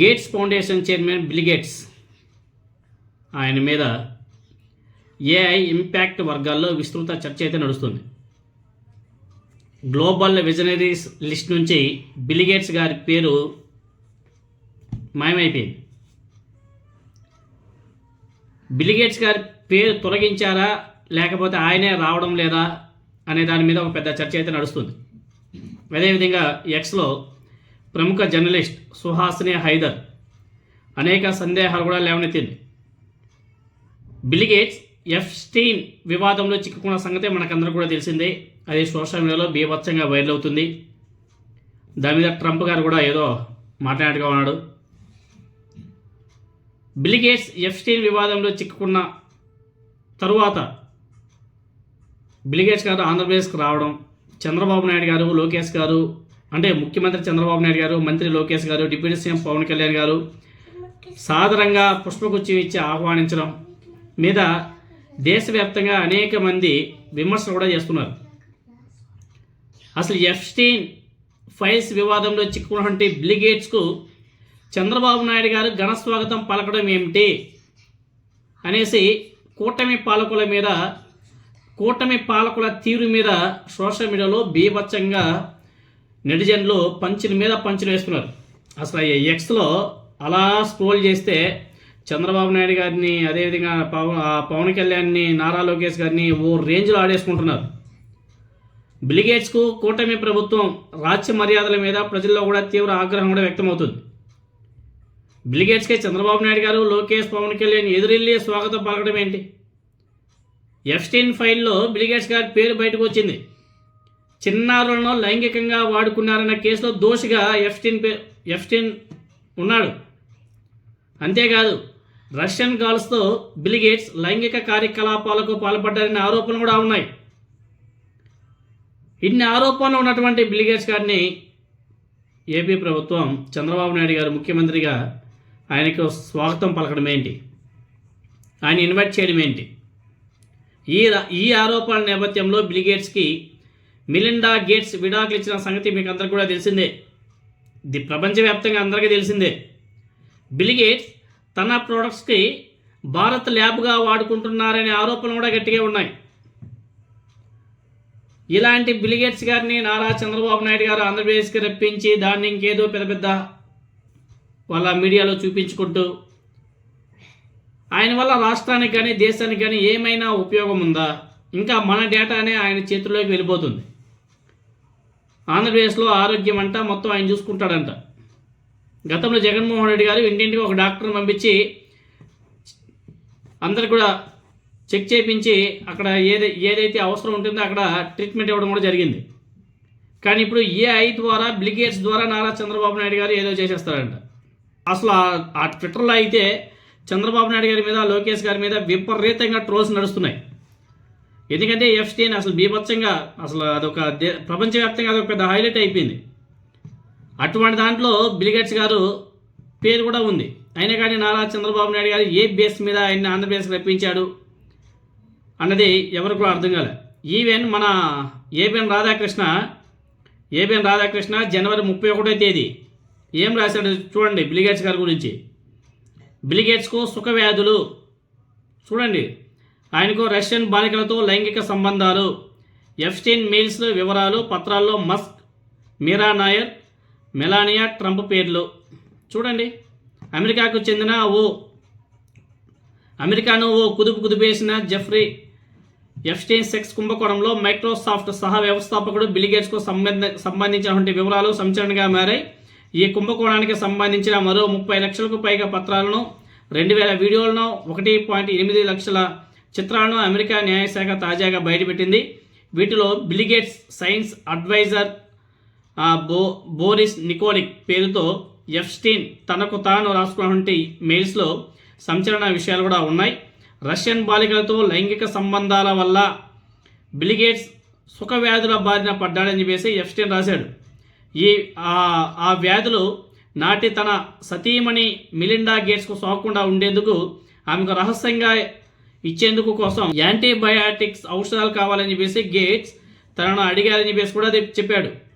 Gates foundation chairman Bill Gates ఆయన మీద AI impact వర్గాల్లో విస్తృత చర్చ అయితే నడుస్తుంది. గ్లోబల్ విజనరీస్ లిస్ట్ నుంచి బిలిగేట్స్ గారి పేరు మాయమైపోయింది. బిలిగేట్స్ గారి పేరు తొలగించారా లేకపోతే ఆయనే రావడం లేదా అనే దాని మీద ఒక పెద్ద చర్చ అయితే నడుస్తుంది. అదేవిధంగా ఎక్స్లో ప్రముఖ జర్నలిస్ట్ సుహాసిని హైదర్. అనేక సందేహాలు కూడా లేవనెత్తింది. బిలిగేట్స్ ఎఫ్స్టీన్ వివాదంలో చిక్కుకున్న సంగతే మనకందరూ కూడా తెలిసిందే. అది సోషల్ మీడియాలో బీభత్సంగా వైరల్ అవుతుంది. దాని మీద ట్రంప్ గారు కూడా ఏదో మాట్లాడిగా ఉన్నాడు. బిలిగేట్స్ ఎఫ్స్టీన్ వివాదంలో చిక్కుకున్న తరువాత బిలిగేట్స్ గారు ఆంధ్రప్రదేశ్కి రావడం చంద్రబాబు నాయుడు గారు లోకేష్ గారు అంటే ముఖ్యమంత్రి చంద్రబాబు నాయుడు గారు మంత్రి లోకేష్ గారు డిప్యూటీ సీఎం పవన్ కళ్యాణ్ గారు సాదరంగా పుష్పగుచ్చి ఇచ్చి ఆహ్వానించడం మీద దేశవ్యాప్తంగా అనేక మంది విమర్శలు కూడా చేస్తున్నారు. అసలు ఎఫ్స్టీన్ ఫైల్స్ వివాదంలో చిక్కుకున్నటువంటి బ్లిగేట్స్కు చంద్రబాబు నాయుడు గారు ఘన స్వాగతం పలకడం ఏమిటి అనేసి కూటమి పాలకుల మీద కూటమి పాలకుల తీరు మీద సోషల్ మీడియాలో బీభత్సంగా నెటిజన్లు పంచుల మీద పంచులు వేసుకున్నారు అసలు ఈ ఎక్స్లో అలా స్క్రోల్ చేస్తే చంద్రబాబు నాయుడు గారిని అదేవిధంగా పవన్ ఆ పవన్ కళ్యాణ్ని నారా లోకేష్ గారిని ఓ రేంజ్లో ఆడేసుకుంటున్నారు. బిలిగేట్స్కు కూటమి ప్రభుత్వం రాజ్య మర్యాదల మీద ప్రజల్లో కూడా తీవ్ర ఆగ్రహం కూడా వ్యక్తమవుతుంది. బిలిగేట్స్కే చంద్రబాబు నాయుడు గారు లోకేష్ పవన్ కళ్యాణ్ ఎదురెళ్ళి స్వాగతం పలకడం ఏంటి? ఎఫ్స్టీన్ ఫైల్లో బిలిగేట్స్ గారి పేరు బయటకు వచ్చింది. చిన్నారులను లైంగికంగా వాడుకున్నారన్న కేసులో దోషిగా ఎఫ్టిన్ పే ఎఫ్స్టీన్ ఉన్నాడు. అంతేకాదు రష్యన్ గర్ల్స్తో బిలిగేట్స్ లైంగిక కార్యకలాపాలకు పాల్పడ్డారనే ఆరోపణలు కూడా ఉన్నాయి. ఇన్ని ఆరోపణలు ఉన్నటువంటి బిలిగేట్స్ గారిని ఏపీ ప్రభుత్వం చంద్రబాబు నాయుడు గారు ముఖ్యమంత్రిగా ఆయనకు స్వాగతం పలకడం ఏంటి? ఆయన ఇన్వైట్ చేయడం ఏంటి? ఈ ఈ ఆరోపణల నేపథ్యంలో బిలిగేట్స్కి మిలిండా గేట్స్ విడాకులు ఇచ్చిన సంగతి మీకు అందరికీ కూడా తెలిసిందే. ఇది ప్రపంచవ్యాప్తంగా అందరికీ తెలిసిందే. బిలిగేట్స్ తన ప్రొడక్ట్స్కి భారత్ ల్యాబ్గా వాడుకుంటున్నారనే ఆరోపణలు కూడా గట్టిగా ఉన్నాయి. ఇలాంటి బిలిగేట్స్ గారిని నారా చంద్రబాబు నాయుడు గారు ఆంధ్రప్రదేశ్కి రప్పించి దాన్ని ఇంకేదో పెద్ద పెద్ద వాళ్ళ మీడియాలో చూపించుకుంటూ ఆయన వల్ల రాష్ట్రానికి కానీ దేశానికి కానీ ఏమైనా ఉపయోగం ఉందా? ఇంకా మన డేటానే ఆయన చేతుల్లోకి వెళ్ళిపోతుంది. ఆంధ్రప్రదేశ్లో ఆరోగ్యం అంట మొత్తం ఆయన చూసుకుంటాడంట. గతంలో జగన్మోహన్ రెడ్డి గారు ఇంటింటికి ఒక డాక్టర్ని పంపించి అందరికి కూడా చెక్ చేయించి అక్కడ ఏదై ఏదైతే అవసరం ఉంటుందో అక్కడ ట్రీట్మెంట్ ఇవ్వడం కూడా జరిగింది. కానీ ఇప్పుడు ఏఐ ద్వారా బ్లిగేట్స్ ద్వారా నారా చంద్రబాబు నాయుడు గారు ఏదో చేసేస్తారంట. అసలు ఆ- ఆ ట్విట్టర్లో అయితే చంద్రబాబు నాయుడు గారి మీద లోకేష్ గారి మీద విపరీతంగా ట్రోల్స్ నడుస్తున్నాయి. ఎందుకంటే ఎఫ్స్టీన్ అసలు బీభత్సంగా అసలు అదొక దే ప్రపంచవ్యాప్తంగా అదొక పెద్ద హైలైట్ అయిపోయింది. అటువంటి దాంట్లో బిలిగేట్స్ గారు పేరు కూడా ఉంది. అయినా కానీ నారా చంద్రబాబు నాయుడు గారు ఏ బేస్ మీద ఆయన్ని ఆంధ్రప్రదేశ్కి రప్పించాడు అన్నది ఎవరికి కూడా అర్థం కాలే. ఈవెన్ మన ఏబిఎన్ రాధాకృష్ణ ఏబిఎన్ రాధాకృష్ణ జనవరి ముప్పై ఒకటో తేదీ ఏం రాశాడు చూడండి బిలిగేట్స్ గారి గురించి. బిలిగేట్స్కు సుఖ వ్యాధులు చూడండి. ఆయనకు రష్యన్ బాలికలతో లైంగిక సంబంధాలు. ఎఫ్స్టీన్ మెయిల్స్ వివరాలు పత్రాల్లో Musk Mira Nair Melania Trump పేర్లు. చూడండి. అమెరికాకు చెందిన ఓ అమెరికాను ఓ కుదుపు కుదిపేసిన జెఫ్రీ ఎఫ్స్టీన్ సెక్స్ కుంభకోణంలో మైక్రోసాఫ్ట్ సహా వ్యవస్థాపకుడు బిలిగేట్స్కు సంబంధ సంబంధించినటువంటి వివరాలు సంచలనంగా మారాయి. ఈ కుంభకోణానికి సంబంధించిన మరో ముప్పై లక్షలకు పైగా పత్రాలను రెండు వేల వీడియోలను ఒకటి పాయింట్ ఎనిమిది లక్షల చిత్రాలను అమెరికా న్యాయశాఖ తాజాగా బయటపెట్టింది. వీటిలో బిలిగేట్స్ సైన్స్ అడ్వైజర్ ఆ, బో బోరిస్ నికోలిక్ పేరుతో ఎఫ్స్టీన్ తనకు తాను రాసుకున్నటువంటి మెయిల్స్లో సంచలన విషయాలు కూడా ఉన్నాయి. రష్యన్ బాలికలతో లైంగిక సంబంధాల వల్ల బిలిగేట్స్ సుఖ వ్యాధుల బారిన పడ్డాడని చెప్పేసి ఎఫ్స్టీన్ రాశాడు. ఈ ఆ- ఆ వ్యాధులు నాటి తన సతీమణి మిలిండా గేట్స్కు సోకకుండా ఉండేందుకు ఆమెకు రహస్యంగా ఇచ్చేందుకు కోసం యాంటీబయాటిక్స్ ఔషధాలు కావాలని చెప్పేసి గేట్స్ తనను అడిగారని చెప్పేసి కూడా చెప్పాడు.